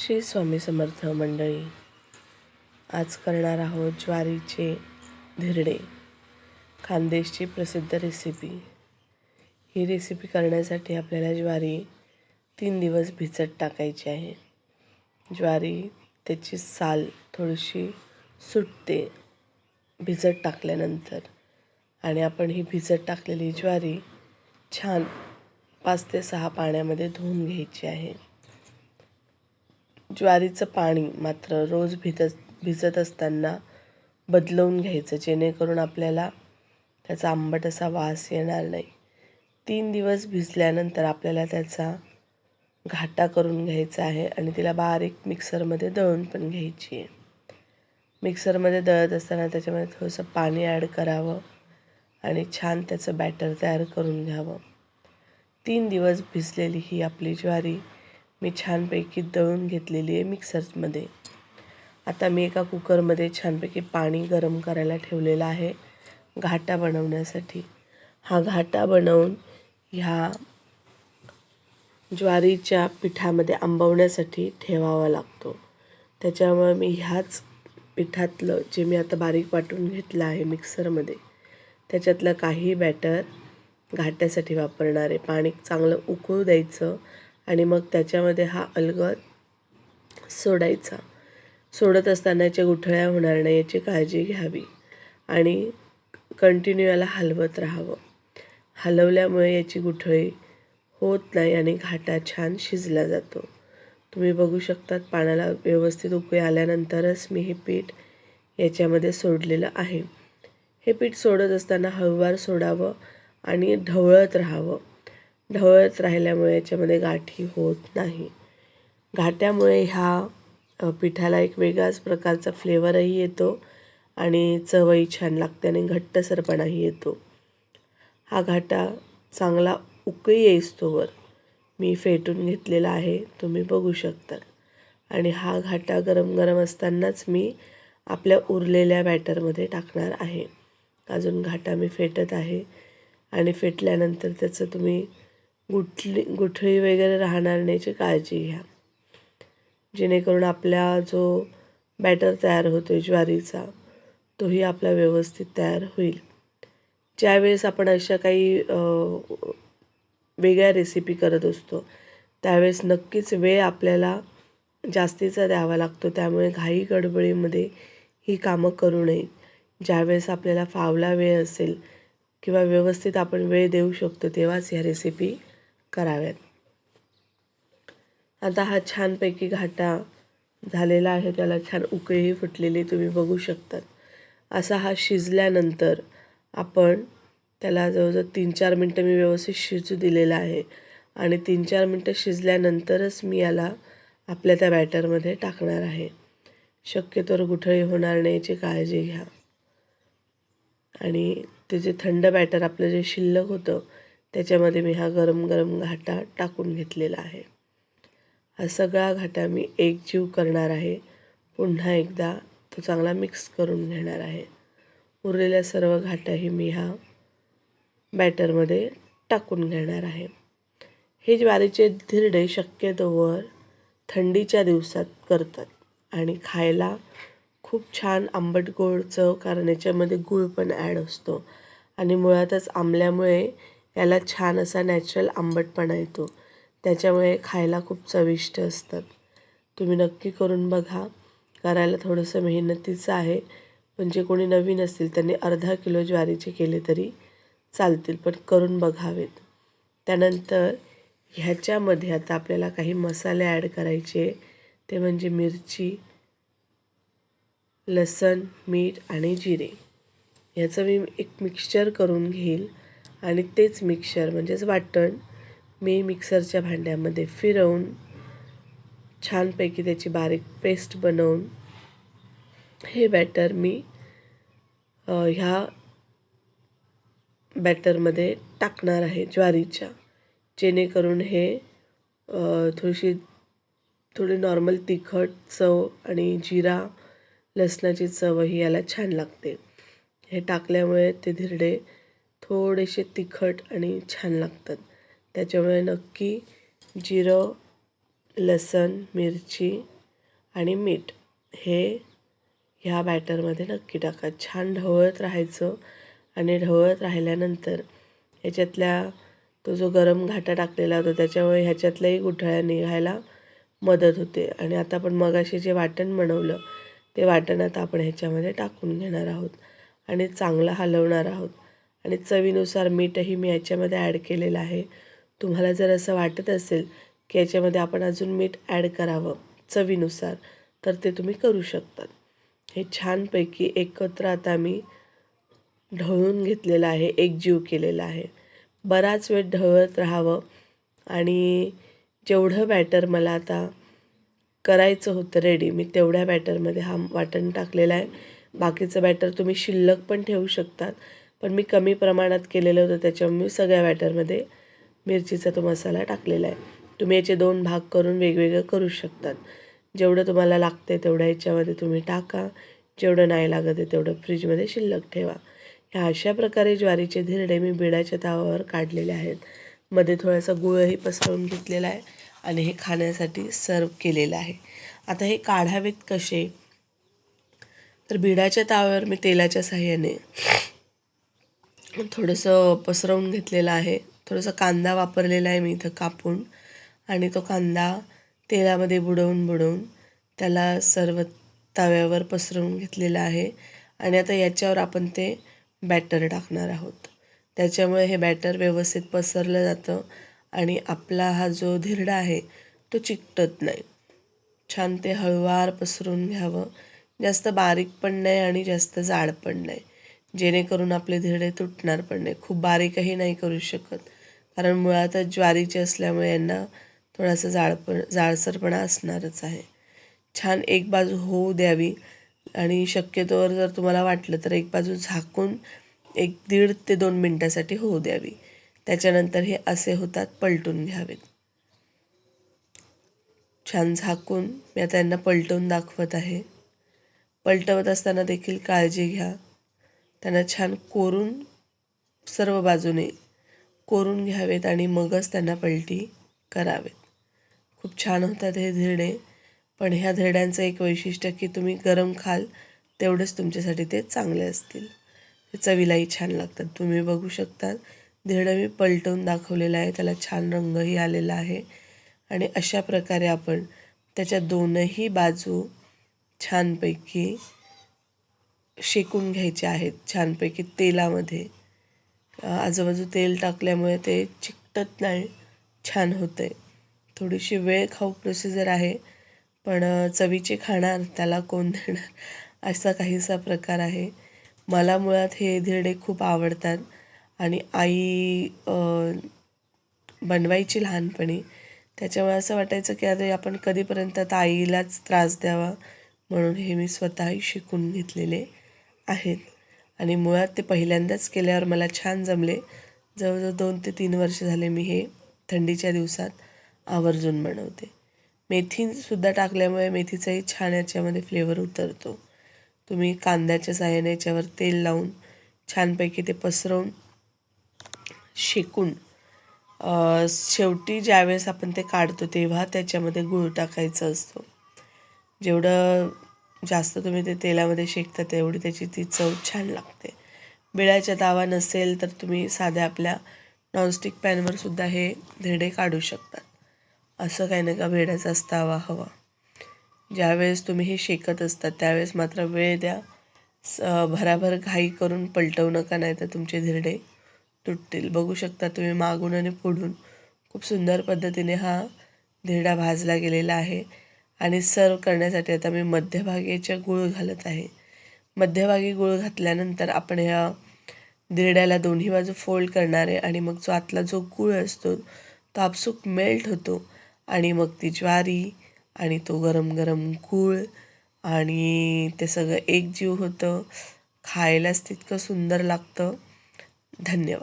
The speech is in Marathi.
श्री स्वामी समर्थ मंडळी आज करणार आहोत ज्वारीचे धिरडे. खानदेशची प्रसिद्ध रेसिपी ही रेसिपी करण्यासाठी आपल्याला ज्वारी तीन दिवस भिजत टाकायची आहे. ज्वारी त्याची साल थोडीशी सुटते भिजत टाकल्यानंतर. आणि आपण ही भिजत टाकलेली ज्वारी छान पाच ते सहा पाण्यामध्ये धुवून घ्यायची आहे. ज्वारीचं पाणी मात्र रोज भिजत भिजत असताना बदलवून घ्यायचं. जेणेकरून आपल्याला त्याचा आंबट असा वास येणार नाही. तीन दिवस भिजल्यानंतर आपल्याला त्याचा घाटा करून घ्यायचा आहे आणि तिला बारीक मिक्सरमध्ये दळून पण घ्यायची आहे. मिक्सरमध्ये दळत असताना त्याच्यामध्ये थोडंसं पाणी ॲड करावं आणि छान त्याचं बॅटर तयार करून घ्यावं. तीन दिवस भिजलेली ही आपली ज्वारी मी छानपैकी दळून घेतलेली आहे मिक्सरमध्ये. आता मी एका कुकरमध्ये छानपैकी पाणी गरम करायला ठेवलेलं आहे घाटा बनवण्यासाठी. हा घाटा बनवून ह्या ज्वारीच्या पिठामध्ये आंबवण्यासाठी ठेवावा लागतो. त्याच्यामुळे मी ह्याच पिठातलं जे मी आता बारीक वाटून घेतलं आहे मिक्सरमध्ये त्याच्यातलं काही बॅटर घाट्यासाठी वापरणार आहे. पाणी चांगलं उकळू द्यायचं आणि मग त्याच्यामध्ये हा अलगद सोडायचा. सोडत असताना याच्या गुठळ्या होणार नाही याची काळजी घ्यावी आणि कंटिन्यू याला हलवत राहावं. हलवल्यामुळे याची गुठळी होत नाही आणि घाटा छान शिजला जातो. तुम्ही बघू शकतात पाण्याला व्यवस्थित उकळी आल्यानंतरच मी हे पीठ याच्यामध्ये सोडलेलं आहे. हे पीठ सोडत असताना हळूवार सोडावं आणि ढवळत राहावं. ढवळत राहिल्यामुळे याच्यामध्ये गाठी होत नाही. घाट्यामुळे ह्या पिठाला एक वेगळाच प्रकारचा फ्लेवरही येतो आणि चवही छान लागते आणि घट्टसरपणाही येतो. हा घाटा चांगला उकळी येईस्तोवर मी फेटून घेतलेला आहे तुम्ही बघू शकता. आणि हा घाटा गरम गरम असतानाच मी आपल्या उरलेल्या बॅटरमध्ये टाकणार आहे. अजून घाटा मी फेटत आहे आणि फेटल्यानंतर त्याचं तुम्ही गुठली गुठळी वगैरे राहणार नाहीची काळजी घ्या. जेणेकरून आपला जो बॅटर तयार होतो आहे ज्वारीचा तोही आपला व्यवस्थित तयार होईल. ज्यावेळेस आपण अशा काही वेगळ्या रेसिपी करत असतो त्यावेळेस नक्कीच वेळ आपल्याला जास्तीचा द्यावा लागतो. त्यामुळे घाई गडबडीमध्ये ही कामं करू नयेत ज्यावेळेस आपल्याला फावला वेळ असेल किंवा व्यवस्थित आपण वेळ देऊ शकतो तेव्हाच ह्या रेसिपी कराव्यात. आता हा छानपैकी घाटा झालेला आहे. त्याला छान उकळीही फुटलेली तुम्ही बघू शकतात. असा हा शिजल्यानंतर आपण त्याला जवळजवळ तीन चार मिनटं मी व्यवस्थित शिजू दिलेला आहे. आणि तीन चार मिनटं शिजल्यानंतरच मी याला आपल्या त्या बॅटरमध्ये टाकणार आहे. शक्यतोवर गुठळी होणार नाही याची काळजी घ्या. आणि ते जे थंड बॅटर आपलं जे शिल्लक होतं त्याच्यामध्ये मी हा गरम गरम घाटा टाकून घेतलेला आहे. हा सगळा घाटा मी एकजीव करणार आहे. पुन्हा एकदा तो चांगला मिक्स करून घेणार आहे. उरलेल्या सर्व घाटाही मी ह्या बॅटरमध्ये टाकून घेणार आहे. हे ज्वारीचे धिरडे शक्यतोवर थंडीच्या दिवसात करतात आणि खायला खूप छान आंबट गोड चव कारण याच्यामध्ये गूळ पण ॲड असतो. आणि मुळातच आंबल्यामुळे याला छान असा नॅचरल आंबटपणा येतो. त्याच्यामुळे खायला खूप चविष्ट असतात. तुम्ही नक्की करून बघा. करायला थोडंसं मेहनतीचं आहे. पण जे कोणी नवीन असतील त्यांनी अर्धा किलो ज्वारीचे केले तरी चालतील. पण करून बघावेत. त्यानंतर ह्याच्यामध्ये आता आपल्याला काही मसाले ॲड करायचे. ते म्हणजे मिरची लसण मीठ आणि जिरे. ह्याचं मी एक मिक्सचर करून घेईल. आणि तेच मिक्सर म्हणजेच वाटण मी मिक्सरच्या भांड्यामध्ये फिरवून छानपैकी त्याची बारीक पेस्ट बनवून हे बॅटर मी ह्या बॅटरमध्ये टाकणार आहे ज्वारीच्या जेणेकरून हे थोडीशी थोडी नॉर्मल तिखट चव आणि जिरा लसणाची चवही याला छान लागते. हे टाकल्यामुळे ते धिरडे थोडेसे तिखट आणि छान लागतात. त्याच्यामुळे नक्की जिरं लसण मिरची आणि मीठ हे ह्या बॅटरमध्ये नक्की टाका. छान ढवळत राहायचं आणि ढवळत राहिल्यानंतर ह्याच्यातल्या तो जो गरम घाटा टाकलेला होता त्याच्यामुळे ह्याच्यातल्याही गुठळ्या निघायला मदत होते. आणि आता आपण मगाशी जे वाटण बनवलं ते वाटण आता आपण ह्याच्यामध्ये टाकून घेणार आहोत आणि चांगलं हलवणार आहोत. आणि चवीनुसार मीठही मी याच्यामध्ये ॲड केलेलं आहे. तुम्हाला जर असं वाटत असेल की याच्यामध्ये आपण अजून मीठ ॲड करावं चवीनुसार तर ते तुम्ही करू शकतात. हे छानपैकी एकत्र आता मी ढवळून घेतलेलं आहे एकजीव केलेलं आहे. बराच वेळ ढवळत राहावं आणि जेवढं बॅटर मला आता करायचं होतं रेडी मी तेवढ्या बॅटरमध्ये हा वाटण टाकलेला आहे. बाकीचं बॅटर तुम्ही शिल्लक पण ठेवू शकतात. पण मी कमी प्रमाणात केलेलं होतं त्याच्यामुळे मी सगळ्या बॅटरमध्ये मिरचीचा तो मसाला टाकलेला आहे. तुम्ही याचे दोन भाग करून वेगवेगळं करू शकतात. जेवढं तुम्हाला लागते तेवढ्या तेवढं याच्यामध्ये तुम्ही टाका. जेवढं नाही लागत आहे तेवढं फ्रीजमध्ये शिल्लक ठेवा. ह्या अशा प्रकारे ज्वारीचे धिरडे मी बिडाच्या तावावर काढलेले आहेत. मध्ये थोडासा गुळही पसरवून घेतलेला आहे आणि हे खाण्यासाठी सर्व केलेलं आहे. आता हे काढावेत कसे? तर बिडाच्या ताव्यावर मी तेलाच्या साह्याने थोडंसं पसरवून घेतलेलं आहे. थोडंसं कांदा वापरलेला आहे मी इथं कापून. आणि तो कांदा तेलामध्ये बुडवून बुडवून त्याला सर्व तव्यावर पसरवून घेतलेला आहे. आणि आता याच्यावर आपण ते बॅटर टाकणार आहोत. त्याच्यामुळे हे बॅटर व्यवस्थित पसरलं जातं आणि आपला हा जो धिरडा आहे तो चिकटत नाही. छान ते हळुवार पसरून घ्यावं. जास्त बारीक पण नाही आणि जास्त जाड पण नाही. जेणेकरून आपले धिरडे तुटणार पण नाही. खूप बारीकही नाही करू शकत. कारण मुळातच ज्वारीचे असल्यामुळे यांना थोडासा जाळपण जाळसरपणा असणारच आहे. छान एक बाजू होऊ द्यावी. आणि शक्यतोवर जर तुम्हाला वाटलं तर एक बाजू झाकून एक दीड ते दोन मिनटासाठी होऊ द्यावी. त्याच्यानंतर हे असे होतात पलटून घ्यावेत. छान झाकून मी आता यांना पलटवून दाखवत आहे. पलटवत असताना देखील काळजी घ्या. त्यांना छान कोरून सर्व बाजूने कोरून घ्यावेत आणि मगच त्यांना पलटी करावेत. खूप छान होतात हे धिरडे पण ह्या धिरड्यांचं एक वैशिष्ट्य की तुम्ही गरम खाल तेवढेच तुमच्यासाठी ते चांगले असतील. ते चवीलाही छान लागतात. तुम्ही बघू शकता धिरडं मी पलटवून दाखवलेलं आहे. त्याला छान रंगही आलेला आहे. आणि अशा प्रकारे आपण त्याच्या दोनही बाजू छानपैकी शेकून घ्यायचे आहेत छानपैकी तेलामध्ये. आजूबाजू तेल टाकल्यामुळे ते चिकटत नाही छान होते. थोडीशी वेळ खाऊ प्रोसिजर आहे पण चवीचे खाणार त्याला कोण देणार असा काहीसा प्रकार आहे. मला मुळात हे धिरडे खूप आवडतात आणि आई बनवायची लहानपणी. त्याच्यामुळे असं वाटायचं की अरे आपण कधीपर्यंत आता आईलाच त्रास द्यावा म्हणून हे मी स्वतःही शिकून घेतलेले. आहेत. आणि मुळात ते पहिल्यांदाच केल्यावर मला छान जमले. जवळजवळ दोन ते तीन वर्ष झाले मी हे थंडीच्या दिवसात आवर्जून बनवते. मेथीसुद्धा टाकल्यामुळे मेथीचाही छान याच्यामध्ये फ्लेवर उतरतो. तुम्ही कांद्याच्या साह्याने याच्यावर तेल लावून छानपैकी ते पसरवून शेकून शेवटी ज्यावेळेस आपण ते काढतो तेव्हा त्याच्यामध्ये गूळ टाकायचा असतो. जेवढं जास्त तुम्ही ते तेलामध्ये शेकता तेवढी त्याची ती चव छान लागते. बिळाच्या तावा नसेल तर तुम्ही साध्या आपल्या नॉनस्टिक पॅनवर सुद्धा हे धिरडे काढू शकतात असं काही नाही का वेड्याचाच तावा हवा. ज्यावेळेस तुम्ही हे शेकत असतात त्यावेळेस मात्र वेळ द्या. स भराभर घाई करून पलटवू नका नाही तर तुमचे धिरडे तुटतील. बघू शकता तुम्ही मागून आणि पुढून. खूप सुंदर पद्धतीने हा धिरडा भाजला गेलेला आहे. आणि सर्व करण्यासाठी आता मी मध्यभागी गुळ गूळ घालत आहे. मध्यभागी गूळ घातल्यानंतर आपण ह्या दिरड्याला दोन्ही बाजू फोल्ड करणार आहे आणि मग जो आतला जो गूळ असतो तो आपसूक मेल्ट होतो आणि मग ती ज्वारी आणि तो गरम गरम गूळ आणि ते सगळं एकजीव होतं. खायलाच तितकं सुंदर लागतं. धन्यवाद.